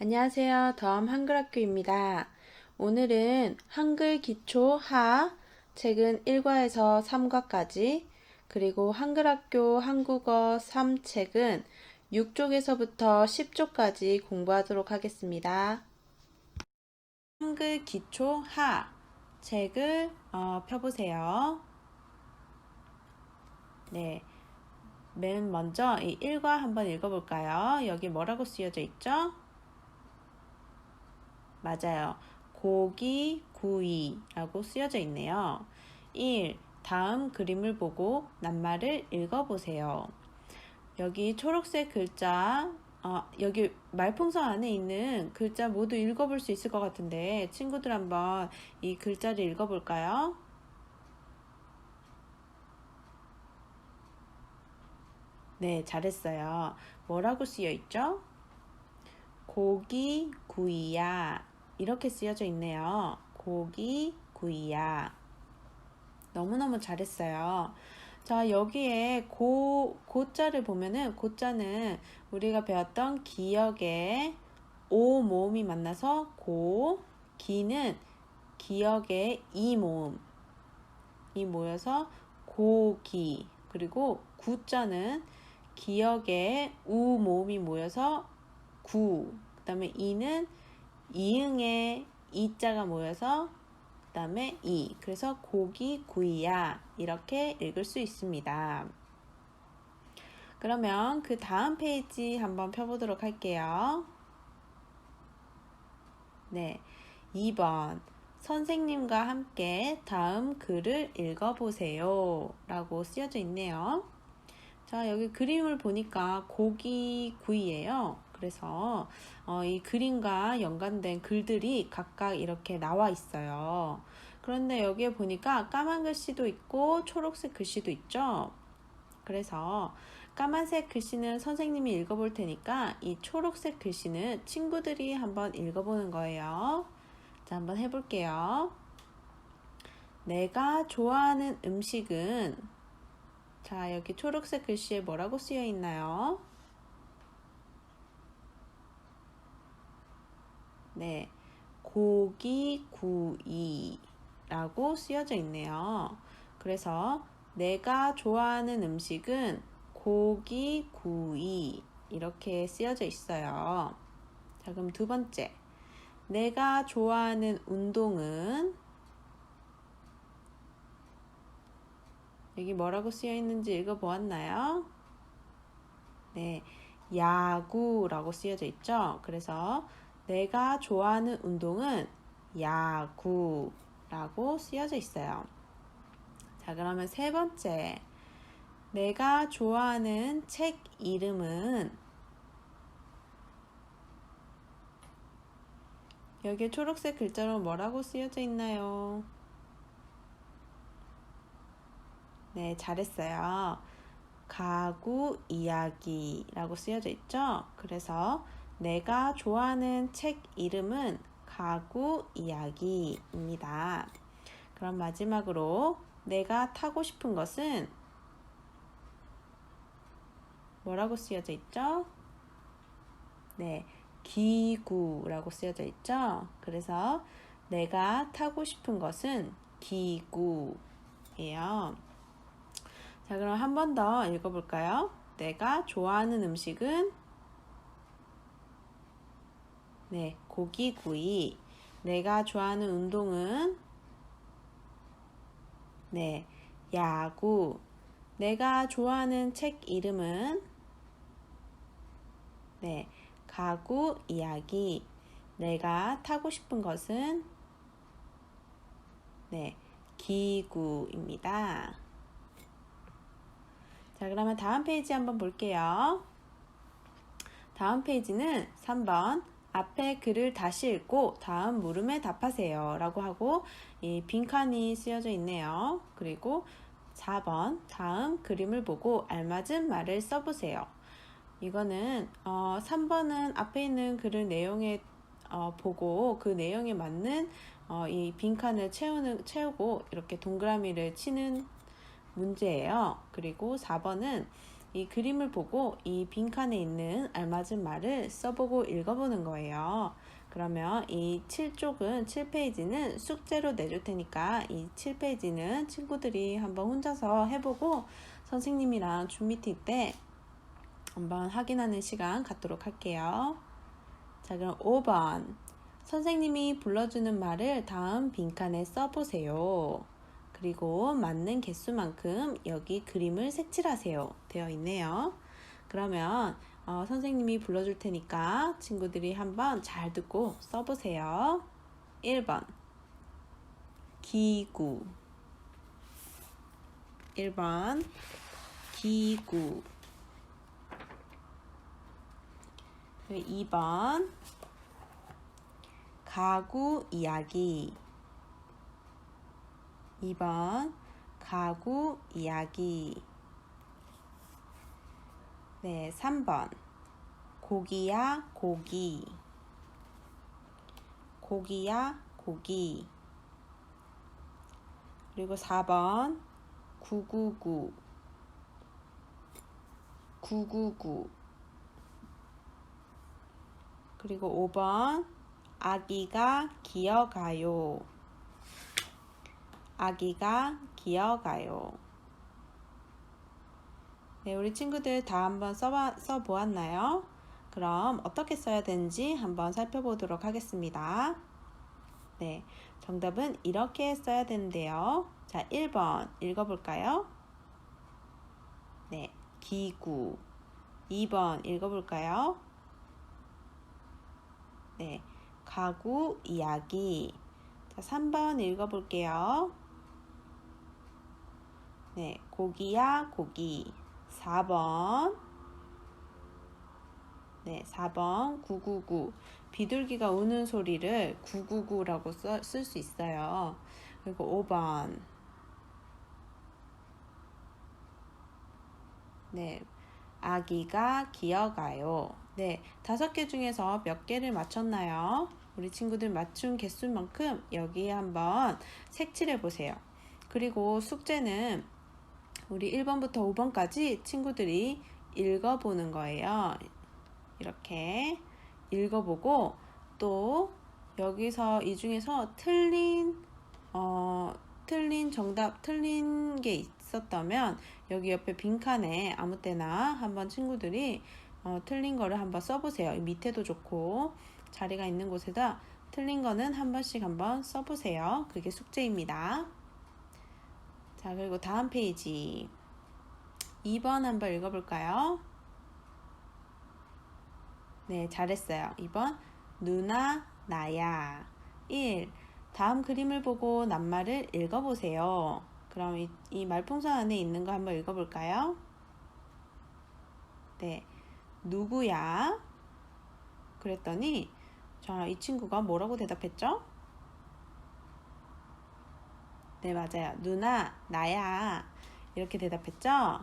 안녕하세요. 덤 한글학교입니다. 오늘은 한글 기초 하 책은 1과에서 3과까지 그리고 한글학교 한국어 3책은 6쪽에서부터 10쪽까지 공부하도록 하겠습니다. 한글 기초 하 책을 어, 펴보세요. 네. 맨 먼저 이 1과 한번 읽어볼까요? 여기 뭐라고 쓰여져 있죠? 맞아요. 고기, 구이라고 쓰여져 있네요. 1. 다음 그림을 보고 낱말을 읽어보세요. 여기 초록색 글자, 어, 여기 말풍선 안에 있는 글자 모두 읽어볼 수 있을 것 같은데 친구들 한번 이 글자를 읽어볼까요? 네, 잘했어요. 뭐라고 쓰여 있죠? 고기 구이야. 이렇게 쓰여져 있네요. 고기 구이야. 너무너무 잘했어요. 자, 여기에 고, 고자를 보면은, 고자는 우리가 배웠던 기억의 오 모음이 만나서 고, 기는 기억의 이 모음. 이 모여서 고기. 그리고 구자는 기억의 우 모음이 모여서 구. 그 다음에 이는 이응의 이자가 모여서 그 다음에 이. 그래서 고기 구이야. 이렇게 읽을 수 있습니다. 그러면 그 다음 페이지 한번 펴보도록 할게요. 네. 2번. 선생님과 함께 다음 글을 읽어보세요. 라고 쓰여져 있네요. 자, 여기 그림을 보니까 고기 구이예요. 그래서 어, 이 그림과 연관된 글들이 각각 이렇게 나와 있어요. 그런데 여기에 보니까 까만 글씨도 있고 초록색 글씨도 있죠. 그래서 까만색 글씨는 선생님이 읽어볼 테니까 이 초록색 글씨는 친구들이 한번 읽어보는 거예요. 자, 한번 해볼게요. 내가 좋아하는 음식은 자, 여기 초록색 글씨에 뭐라고 쓰여 있나요? 네, 고기 구이라고 쓰여져 있네요. 그래서 내가 좋아하는 음식은 고기 구이 이렇게 쓰여져 있어요. 자, 그럼 두 번째. 내가 좋아하는 운동은 여기 뭐라고 쓰여 있는지 읽어 보았나요? 네, 야구라고 쓰여져 있죠. 그래서 내가 좋아하는 운동은 야구라고 쓰여져 있어요. 자, 그러면 세 번째. 내가 좋아하는 책 이름은 여기에 초록색 글자로 뭐라고 쓰여져 있나요? 네, 잘했어요. 가구 이야기라고 쓰여져 있죠? 그래서 내가 좋아하는 책 이름은 가구 이야기입니다. 그럼 마지막으로 내가 타고 싶은 것은 뭐라고 쓰여져 있죠? 네, 기구라고 쓰여져 있죠? 그래서 내가 타고 싶은 것은 기구예요. 자, 그럼 한 번 더 읽어볼까요? 내가 좋아하는 음식은 네, 고기구이. 내가 좋아하는 운동은 네, 야구. 내가 좋아하는 책 이름은 네, 가구 이야기. 내가 타고 싶은 것은 네, 기구입니다. 자, 그러면 다음 페이지 한번 볼게요. 다음 페이지는 3번 앞에 글을 다시 읽고 다음 물음에 답하세요. 라고 하고 이 빈칸이 쓰여져 있네요. 그리고 4번 다음 그림을 보고 알맞은 말을 써보세요. 이거는 어, 3번은 앞에 있는 글을 내용에 어, 보고 그 내용에 맞는 어, 이 빈칸을 채우는, 채우고 이렇게 동그라미를 치는 문제예요. 그리고 4번은 이 그림을 보고 이 빈칸에 있는 알맞은 말을 써보고 읽어보는 거예요. 그러면 이 7쪽은 7페이지는 숙제로 내줄 테니까 이 7페이지는 친구들이 한번 혼자서 해보고 선생님이랑 줌 미팅 때 한번 확인하는 시간 갖도록 할게요. 자, 그럼 5번. 선생님이 불러주는 말을 다음 빈칸에 써보세요. 그리고 맞는 개수만큼 여기 그림을 색칠하세요. 되어 있네요. 그러면 어, 선생님이 불러줄 테니까 친구들이 한번 잘 듣고 써보세요. 1번 기구 1번 기구 2번 가구 이야기 2번 가구 이야기. 네, 3번. 고기야 고기. 고기야 고기. 그리고 4번. 999 999 그리고 5번. 아기가 기어가요 아기가 기어가요 네, 우리 친구들 다 한번 써봐, 써보았나요? 그럼 어떻게 써야 되는지 한번 살펴보도록 하겠습니다. 네, 정답은 이렇게 써야 되는데요. 자, 1번 읽어볼까요? 네, 기구. 2번 읽어볼까요? 네, 가구 이야기. 자, 3번 읽어볼게요. 네, 고기야 고기. 4번. 네, 4번 999. 비둘기가 우는 소리를 999라고 쓸 수 있어요. 그리고 5번. 네. 아기가 기어가요. 네. 다섯 개 중에서 몇 개를 맞췄나요? 우리 친구들 맞춘 개수만큼 여기에 한번 색칠해 보세요. 그리고 숙제는 우리 1번부터 5번까지 친구들이 읽어보는 거예요. 이렇게 읽어보고 또 여기서 이 중에서 틀린 어 틀린 정답 틀린 게 있었다면 여기 옆에 빈칸에 아무 때나 한번 친구들이 어, 틀린 거를 한번 써보세요. 밑에도 좋고 자리가 있는 곳에다 틀린 거는 한 번씩 한번 써보세요. 그게 숙제입니다. 자, 그리고 다음 페이지. 2번 한번 읽어볼까요? 네, 잘했어요. 2번. 누나, 나야. 1. 다음 그림을 보고 낱말을 읽어보세요. 그럼 이, 이 말풍선 안에 있는 거 한번 읽어볼까요? 네. 누구야? 그랬더니, 자, 이 친구가 뭐라고 대답했죠? 네, 맞아요. 누나, 나야. 이렇게 대답했죠?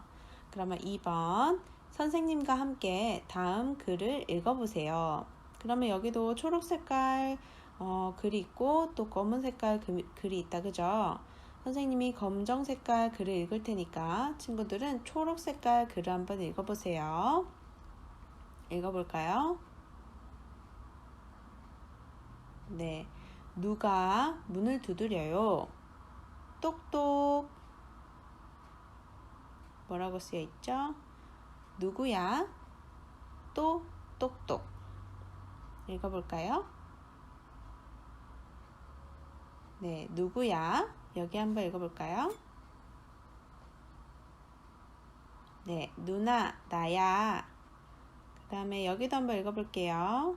그러면 2번. 선생님과 함께 다음 글을 읽어보세요. 그러면 여기도 초록 색깔 어, 글이 있고 또 검은 색깔 그, 글이 있다. 그죠? 선생님이 검정 색깔 글을 읽을 테니까 친구들은 초록 색깔 글을 한번 읽어보세요. 읽어볼까요? 네. 누가 문을 두드려요? 똑똑 뭐라고 쓰여 있죠? 누구야? 또 똑똑 읽어볼까요? 네, 누구야? 여기 한번 읽어볼까요? 네, 누나, 나야. 그 다음에 여기도 한번 읽어볼게요.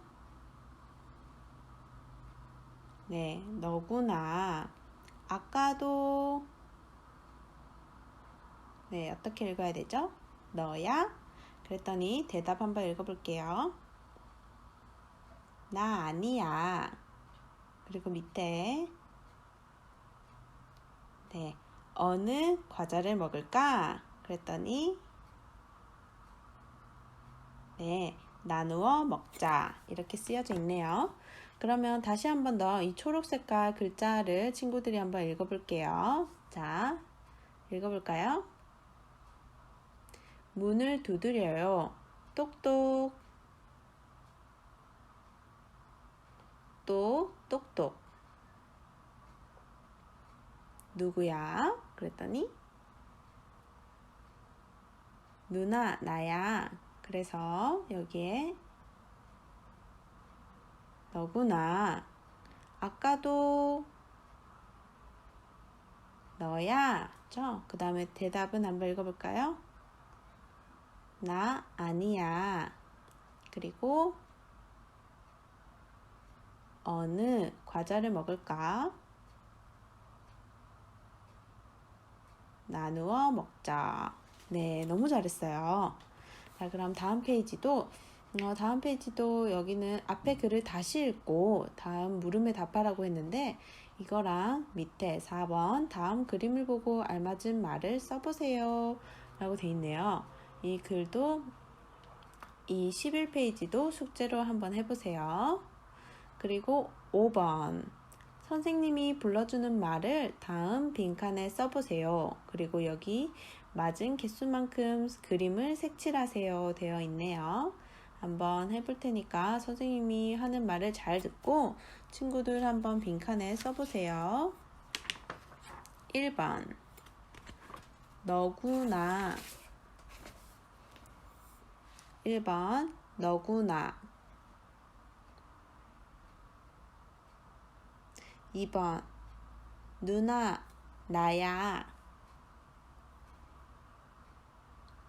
네, 너구나. 아까도 네, 어떻게 읽어야 되죠? 너야? 그랬더니 대답 한번 읽어볼게요. 나 아니야. 그리고 밑에 네, 어느 과자를 먹을까? 그랬더니 네, 나누어 먹자. 이렇게 쓰여져 있네요. 그러면 다시 한 번 더 이 초록 색깔 글자를 친구들이 한번 읽어볼게요. 자, 읽어볼까요? 문을 두드려요. 똑똑. 또 똑똑. 누구야? 그랬더니 누나 나야. 그래서 여기에 너구나. 아까도 너야. 그 다음에 대답은 한번 읽어볼까요? 나 아니야. 그리고 어느 과자를 먹을까? 나누어 먹자. 네, 너무 잘했어요. 자, 그럼 다음 페이지도 어, 다음 페이지도 여기는 앞에 글을 다시 읽고 다음 물음에 답하라고 했는데 이거랑 밑에 4번 다음 그림을 보고 알맞은 말을 써보세요 라고 돼 있네요. 이 글도 이 11페이지도 숙제로 한번 해보세요. 그리고 5번 선생님이 불러주는 말을 다음 빈칸에 써보세요. 그리고 여기 맞은 개수만큼 그림을 색칠하세요 되어 있네요. 한번 해볼 테니까 선생님이 하는 말을 잘 듣고 친구들 한번 빈칸에 써보세요. 1번. 너구나. 1번. 너구나. 2번. 누나 나야.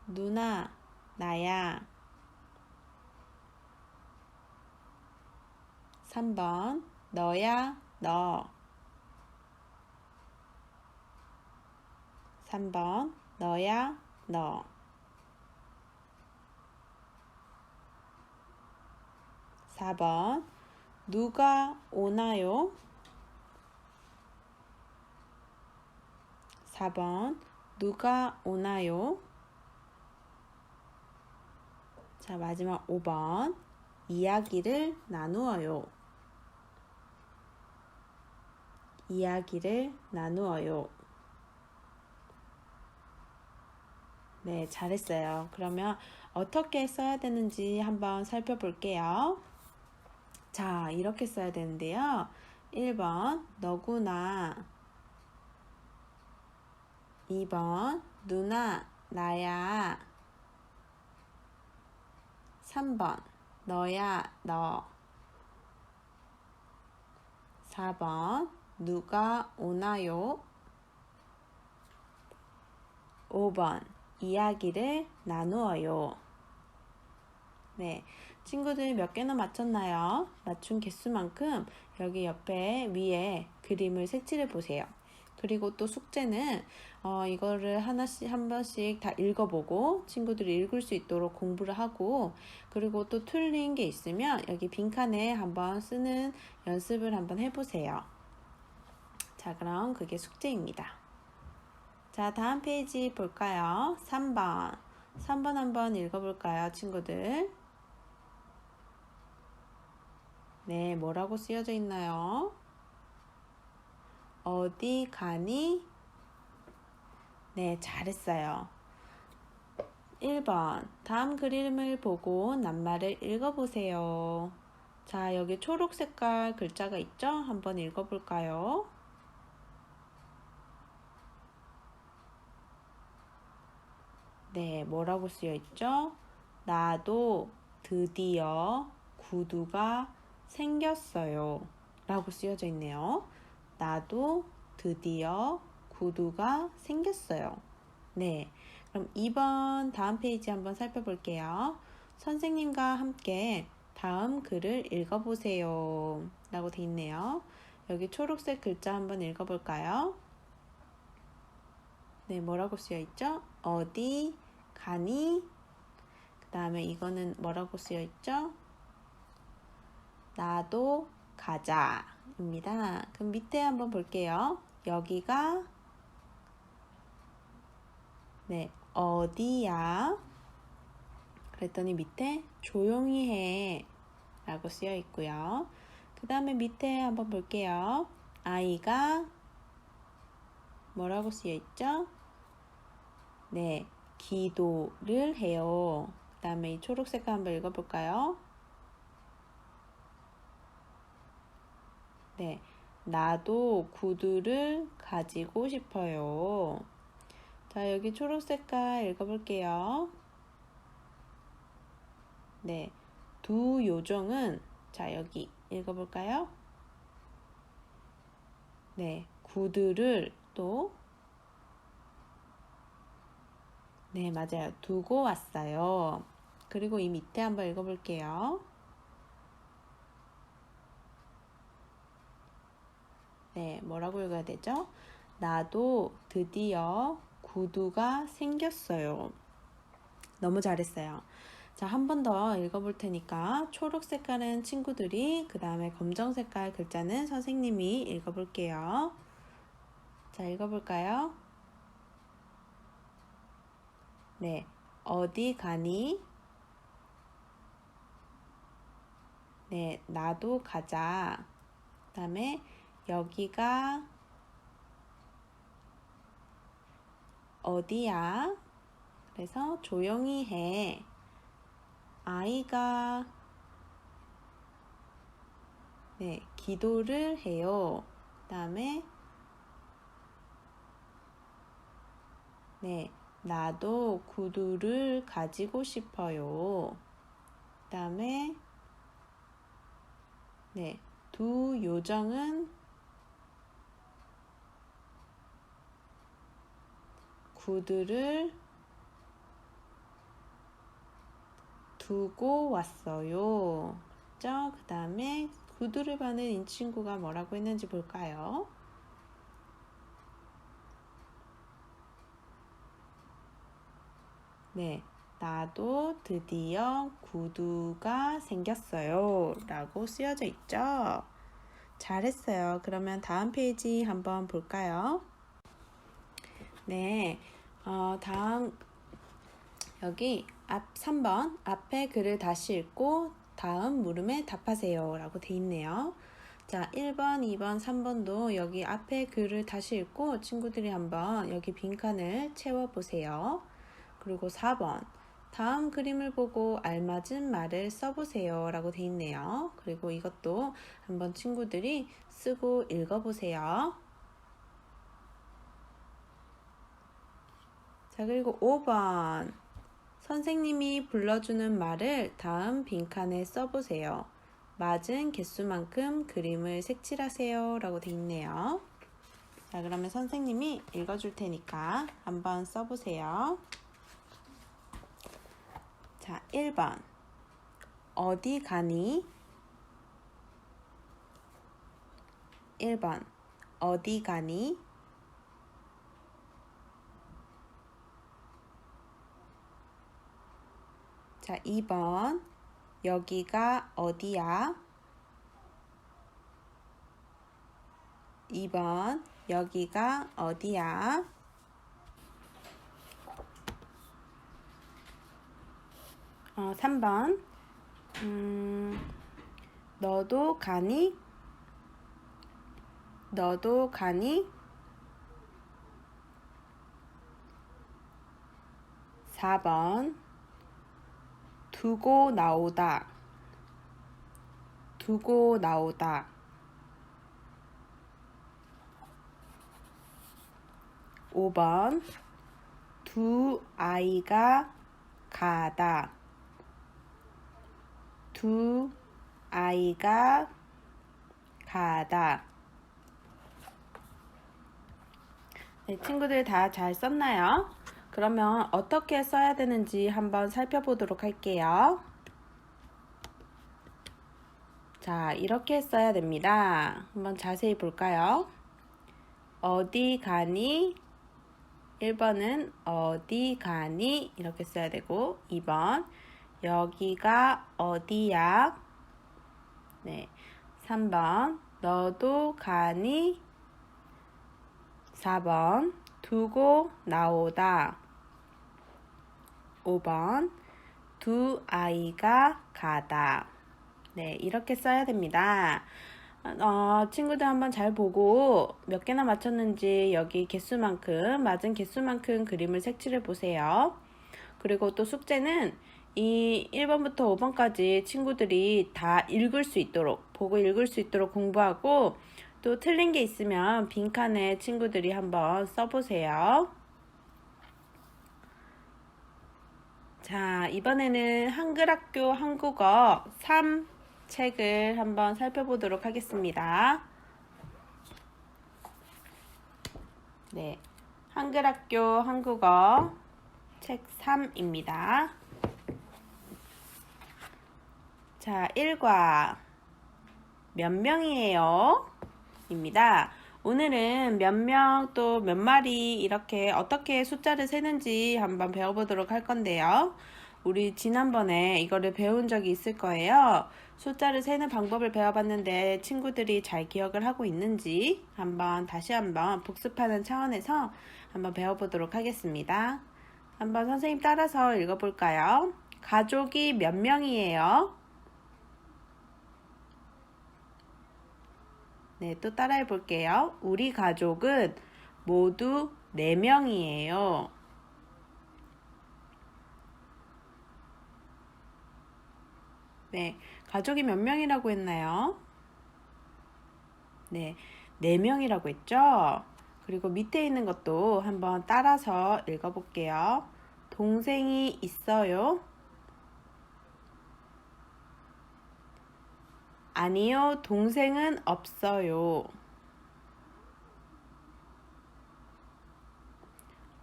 누나 나야 3번 너야 너 3번 너야 너 4번 누가 오나요? 4번 누가 오나요? 자, 마지막 5번 이야기를 나누어요. 이야기를 나누어요. 네, 잘했어요. 그러면 어떻게 써야 되는지 한번 살펴볼게요. 자, 이렇게 써야 되는데요. 1번, 너구나. 2번, 누나, 나야. 3번, 너야, 너. 4번, 누가 오나요? 5번, 이야기를 나누어요. 네. 친구들 몇 개나 맞췄나요? 맞춘 개수만큼 여기 옆에 위에 그림을 색칠해 보세요. 그리고 또 숙제는 어, 이거를 하나씩 한 번씩 다 읽어보고 친구들이 읽을 수 있도록 공부를 하고 그리고 또 틀린 게 있으면 여기 빈칸에 한번 쓰는 연습을 한번 해보세요. 자, 그럼 그게 숙제입니다. 자, 다음 페이지 볼까요? 3번. 3번 한번 읽어볼까요, 친구들? 네, 뭐라고 쓰여져 있나요? 어디 가니? 네, 잘했어요. 1번. 다음 그림을 보고 낱말을 읽어보세요. 자, 여기 초록 색깔 글자가 있죠? 한번 읽어볼까요? 네, 뭐라고 쓰여 있죠? 나도 드디어 구두가 생겼어요. 라고 쓰여져 있네요. 나도 드디어 구두가 생겼어요. 네. 그럼 2번 다음 페이지 한번 살펴볼게요. 선생님과 함께 다음 글을 읽어보세요. 라고 돼 있네요. 여기 초록색 글자 한번 읽어볼까요? 네, 뭐라고 쓰여 있죠? 어디 가니? 그 다음에 이거는 뭐라고 쓰여 있죠? 나도 가자 입니다. 그럼 밑에 한번 볼게요. 여기가 네, 어디야? 그랬더니 밑에 조용히 해 라고 쓰여 있고요. 그 다음에 밑에 한번 볼게요. 아이가 뭐라고 쓰여 있죠? 네, 기도를 해요. 그 다음에 이 초록색깔 한번 읽어볼까요? 네. 나도 구두를 가지고 싶어요. 자, 여기 초록색깔 읽어볼게요. 네. 두 요정은, 자, 여기 읽어볼까요? 네. 구두를 또, 네, 맞아요. 두고 왔어요. 그리고 이 밑에 한번 읽어볼게요. 네, 뭐라고 읽어야 되죠? 나도 드디어 구두가 생겼어요. 너무 잘했어요. 자, 한 번 더 읽어볼 테니까 초록 색깔은 친구들이, 그 다음에 검정 색깔 글자는 선생님이 읽어볼게요. 자, 읽어볼까요? 네, 어디 가니? 네, 나도 가자. 그 다음에 여기가 어디야? 그래서 조용히 해. 아이가 네, 기도를 해요. 그 다음에 네, 나도 구두를 가지고 싶어요. 그 다음에 네, 두 요정은 구두를 두고 왔어요. 그 다음에 구두를 바는 이 친구가 뭐라고 했는지 볼까요? 네, 나도 드디어 구두가 생겼어요. 라고 쓰여져 있죠? 잘했어요. 그러면 다음 페이지 한번 볼까요? 네, 어, 다음 여기 앞 3번 앞에 글을 다시 읽고 다음 물음에 답하세요 라고 돼 있네요. 자, 1번, 2번, 3번도 여기 앞에 글을 다시 읽고 친구들이 한번 여기 빈칸을 채워보세요. 그리고 4번 다음 그림을 보고 알맞은 말을 써보세요 라고 돼 있네요. 그리고 이것도 한번 친구들이 쓰고 읽어보세요. 자, 그리고 5번. 선생님이 불러주는 말을 다음 빈칸에 써보세요. 맞은 개수만큼 그림을 색칠하세요. 라고 돼 있네요. 자, 그러면 선생님이 읽어줄 테니까 한번 써보세요. 자, 1번. 어디 가니? 1번. 어디 가니? 자, 2번. 여기가 어디야? 2번. 여기가 어디야? 어, 3번. 음, 너도 가니? 너도 가니? 4번. 두고 나오다. 두고 나오다. 5번. 두 아이가 가다. 두 아이가 가다. 네, 친구들 다 잘 썼나요? 그러면 어떻게 써야 되는지 한번 살펴보도록 할게요. 자, 이렇게 써야 됩니다. 한번 자세히 볼까요? 어디 가니? 1번은 어디 가니? 이렇게 써야 되고, 2번, 여기가 어디야? 네. 3번, 너도 가니? 4번, 두고 나오다. 5번, 두 아이가 가다. 네, 이렇게 써야 됩니다. 어, 친구들 한번 잘 보고 몇 개나 맞췄는지 여기 개수만큼, 맞은 개수만큼 그림을 색칠해 보세요. 그리고 또 숙제는 이 1번부터 5번까지 친구들이 다 읽을 수 있도록, 보고 읽을 수 있도록 공부하고 또 틀린 게 있으면 빈칸에 친구들이 한번 써보세요. 자, 이번에는 한글학교 한국어 3 책을 한번 살펴보도록 하겠습니다. 네. 한글학교 한국어 책 3입니다. 자, 1과 몇 명이에요? 입니다. 오늘은 몇 명 또 몇 마리 이렇게 어떻게 숫자를 세는지 한번 배워보도록 할 건데요. 우리 지난번에 이거를 배운 적이 있을 거예요. 숫자를 세는 방법을 배워봤는데 친구들이 잘 기억을 하고 있는지 한번 다시 한번 복습하는 차원에서 한번 배워보도록 하겠습니다. 한번 선생님 따라서 읽어볼까요? 가족이 몇 명이에요? 네, 또 따라해 볼게요. 우리 가족은 모두 4명이에요. 네, 가족이 몇 명이라고 했나요? 네, 4명이라고 했죠? 그리고 밑에 있는 것도 한번 따라서 읽어볼게요. 동생이 있어요? 아니요, 동생은 없어요.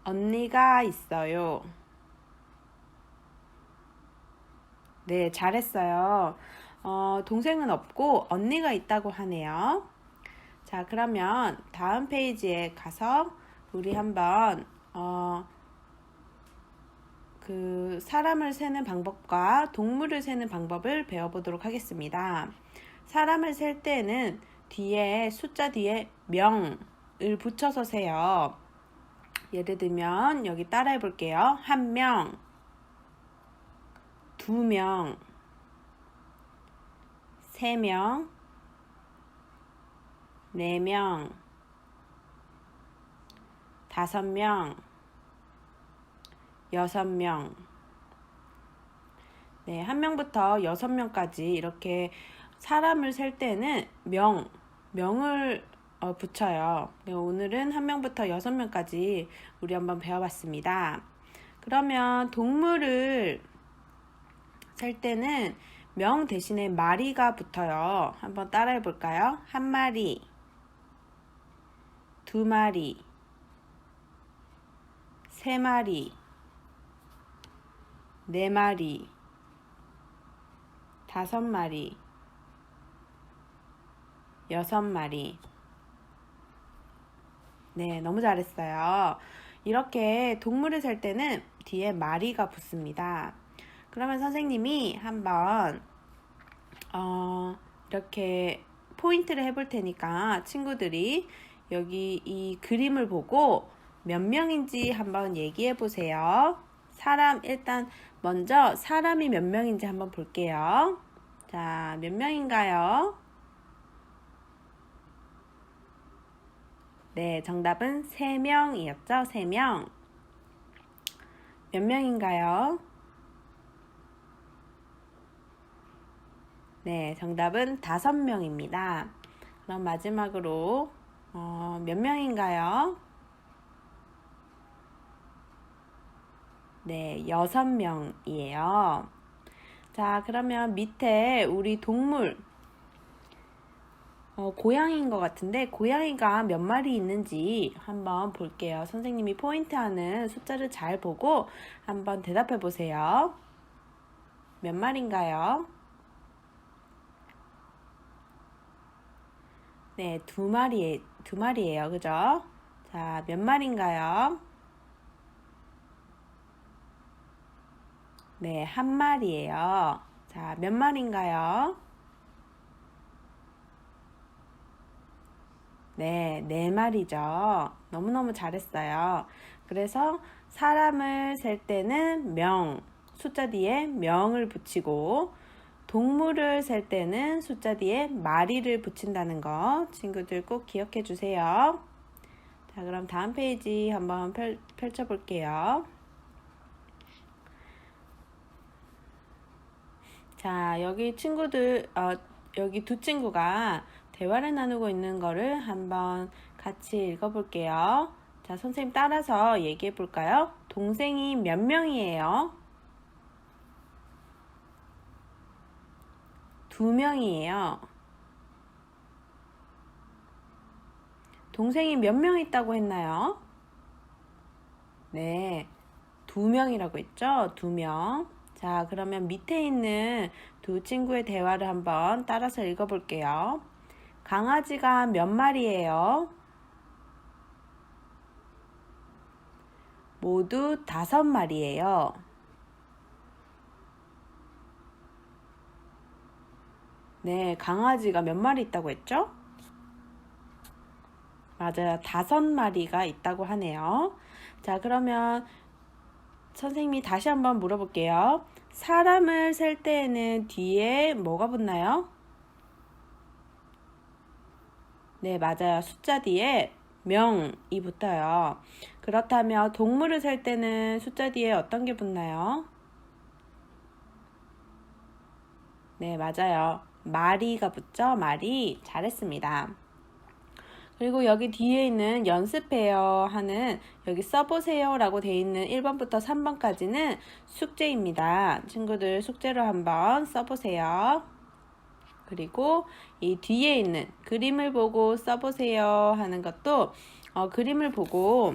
언니가 있어요. 네, 잘했어요. 어, 동생은 없고 언니가 있다고 하네요. 자, 그러면 다음 페이지에 가서 우리 한번 어, 그 사람을 세는 방법과 동물을 세는 방법을 배워보도록 하겠습니다. 사람을 셀 때는 뒤에 숫자 뒤에 명을 붙여서 세요. 예를 들면 여기 따라해 볼게요. 한 명, 두 명, 세 명, 네 명, 다섯 명, 여섯 명. 네, 한 명부터 여섯 명까지 이렇게 사람을 셀 때는 명, 명을 어, 붙여요. 네, 오늘은 한 명부터 여섯 명까지 우리 한번 배워봤습니다. 그러면 동물을 셀 때는 명 대신에 마리가 붙어요. 한번 따라해 볼까요? 한 마리, 두 마리, 세 마리, 네 마리, 다섯 마리, 여섯 마리. 네, 너무 잘했어요. 이렇게 동물을 살 때는 뒤에 마리가 붙습니다. 그러면 선생님이 한번 어, 이렇게 포인트를 해볼 테니까 친구들이 여기 이 그림을 보고 몇 명인지 한번 얘기해 보세요. 사람 일단 먼저 사람이 몇 명인지 한번 볼게요. 자, 몇 명인가요? 네, 정답은 3명이었죠? 3명. 몇 명인가요? 네, 정답은 5명입니다. 그럼 마지막으로 어, 몇 명인가요? 네, 6명이에요. 자, 그러면 밑에 우리 동물 어, 고양이인 것 같은데 고양이가 몇 마리 있는지 한번 볼게요. 선생님이 포인트하는 숫자를 잘 보고 한번 대답해 보세요. 몇 마리인가요? 네, 두 마리, 두 마리예요. 그죠? 자, 몇 마리인가요? 네, 한 마리예요. 자, 몇 마리인가요? 네, 네 마리죠. 너무너무 잘했어요. 그래서 사람을 셀 때는 명, 숫자 뒤에 명을 붙이고 동물을 셀 때는 숫자 뒤에 마리를 붙인다는 거 친구들 꼭 기억해 주세요. 자, 그럼 다음 페이지 한번 펼, 펼쳐볼게요. 자, 여기 친구들, 어, 여기 두 친구가 대화를 나누고 있는 거를 한번 같이 읽어볼게요. 자, 선생님 따라서 얘기해 볼까요? 동생이 몇 명이에요? 두 명이에요. 동생이 몇 명 있다고 했나요? 네, 두 명이라고 했죠? 두 명. 자, 그러면 밑에 있는 두 친구의 대화를 한번 따라서 읽어볼게요. 강아지가 몇 마리예요? 모두 다섯 마리예요. 네, 강아지가 몇 마리 있다고 했죠? 맞아요. 다섯 마리가 있다고 하네요. 자, 그러면 선생님이 다시 한번 물어볼게요. 사람을 셀 때에는 뒤에 뭐가 붙나요? 네, 맞아요. 숫자 뒤에 명이 붙어요. 그렇다면 동물을 셀 때는 숫자 뒤에 어떤 게 붙나요? 네, 맞아요. 마리가 붙죠? 마리. 잘했습니다. 그리고 여기 뒤에 있는 연습해요 하는 여기 써보세요 라고 되어 있는 1번부터 3번까지는 숙제입니다. 친구들 숙제로 한번 써보세요. 그리고 이 뒤에 있는 그림을 보고 써보세요 하는 것도 어, 그림을 보고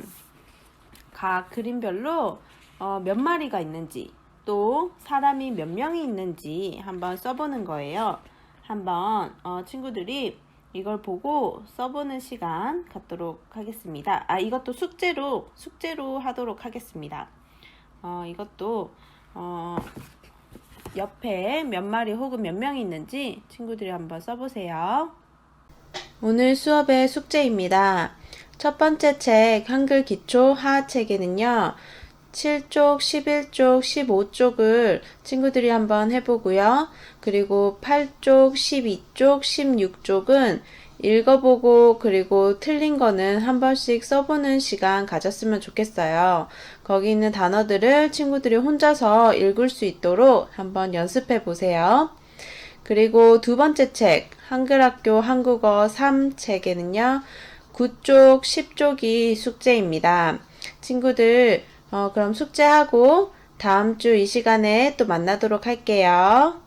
각 그림별로 어, 몇 마리가 있는지 또 사람이 몇 명이 있는지 한번 써보는 거예요. 한번 어, 친구들이 이걸 보고 써보는 시간 갖도록 하겠습니다. 아, 이것도 숙제로, 숙제로 하도록 하겠습니다. 어, 이것도, 어, 옆에 몇 마리 혹은 몇 명이 있는지 친구들이 한번 써보세요. 오늘 수업의 숙제입니다. 첫 번째 책, 한글 기초 하하 책에는요, 7쪽, 11쪽, 15쪽을 친구들이 한번 해보고요. 그리고 8쪽, 12쪽, 16쪽은 읽어보고 그리고 틀린 거는 한 번씩 써보는 시간 가졌으면 좋겠어요. 거기 있는 단어들을 친구들이 혼자서 읽을 수 있도록 한번 연습해 보세요. 그리고 두 번째 책, 한글학교 한국어 3 책에는요, 9쪽, 10쪽이 숙제입니다. 친구들, 어, 그럼 숙제하고 다음 주 이 시간에 또 만나도록 할게요.